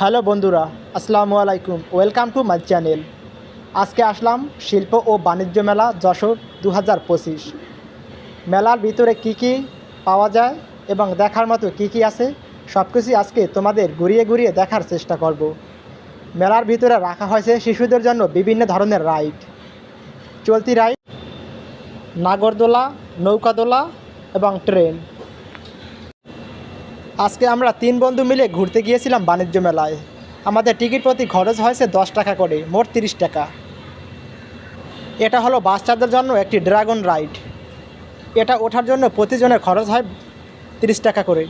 Hello বন্ধুরা, আসসালামু আলাইকুম, ওয়েলকাম টু মাই চ্যানেল। আজকে আসলাম শিল্প ও বাণিজ্য মেলা যশোর দু হাজার পঁচিশ। মেলার ভিতরে কি কি পাওয়া যায় এবং দেখার মতো কি কি আছে সব কিছুই আজকে তোমাদের ঘুরিয়ে ঘুরিয়ে দেখার চেষ্টা করব। মেলার ভিতরে রাখা হয়েছে শিশুদের জন্য বিভিন্ন ধরনের রাইড। চলতি রাইড, নাগরদোলা, নৌকাদোলা এবং ট্রেন। আজকে আমরা তিন বন্ধু মিলে ঘুরতে গিয়েছিলাম বাণিজ্য মেলায়। আমাদের টিকিট প্রতি খরচ হয়েছে দশ টাকা করে, মোট তিরিশ টাকা। এটা হলো বাচ্চাদের জন্য একটি ড্রাগন রাইড। এটা ওঠার জন্য প্রতিজনের খরচ হয় তিরিশ টাকা করে।